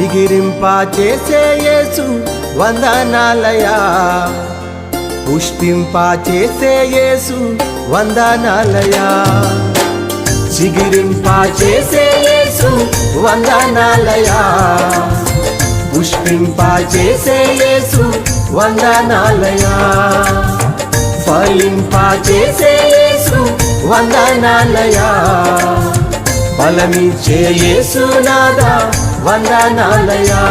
చిగిరింప చేసే యేసు వందనాలయా పుష్పింపా చేసే యేసు వందనాలయా చిగిరింప చేసే యేసు వందనాలయా పుష్పింపా చేసే యేసు వందనాలయా ఫలింపా చేసే యేసు వందనాలయా బలమిచ్చే యేసునాదా వందనాలయా.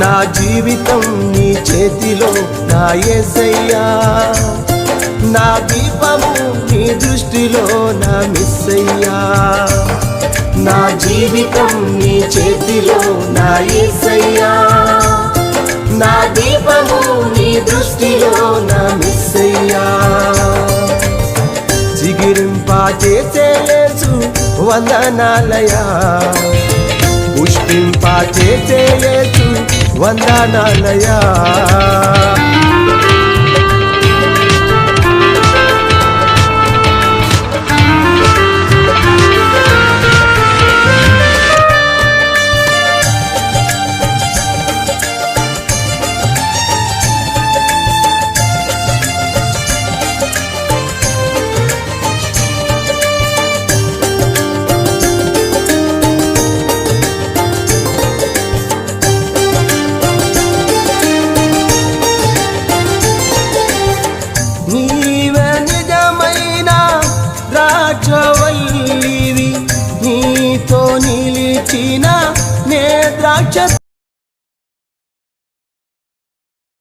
నా జీవితం నీ చేతిలో నా ఎసయ్యా నా దీపము నీ దృష్టిలో నా మిస్సయ్యా. నా జీవితం నీ చేతిలో నా ఎసయ్యా నా దీపము నీ దృష్టిలో నా మిస్సయ్యా. చిగిరింపా చేసే వందనాలయా పుష్పింప చేసే వందనాలయా ద్రాక్షవల్లివి నే ద్రాక్ష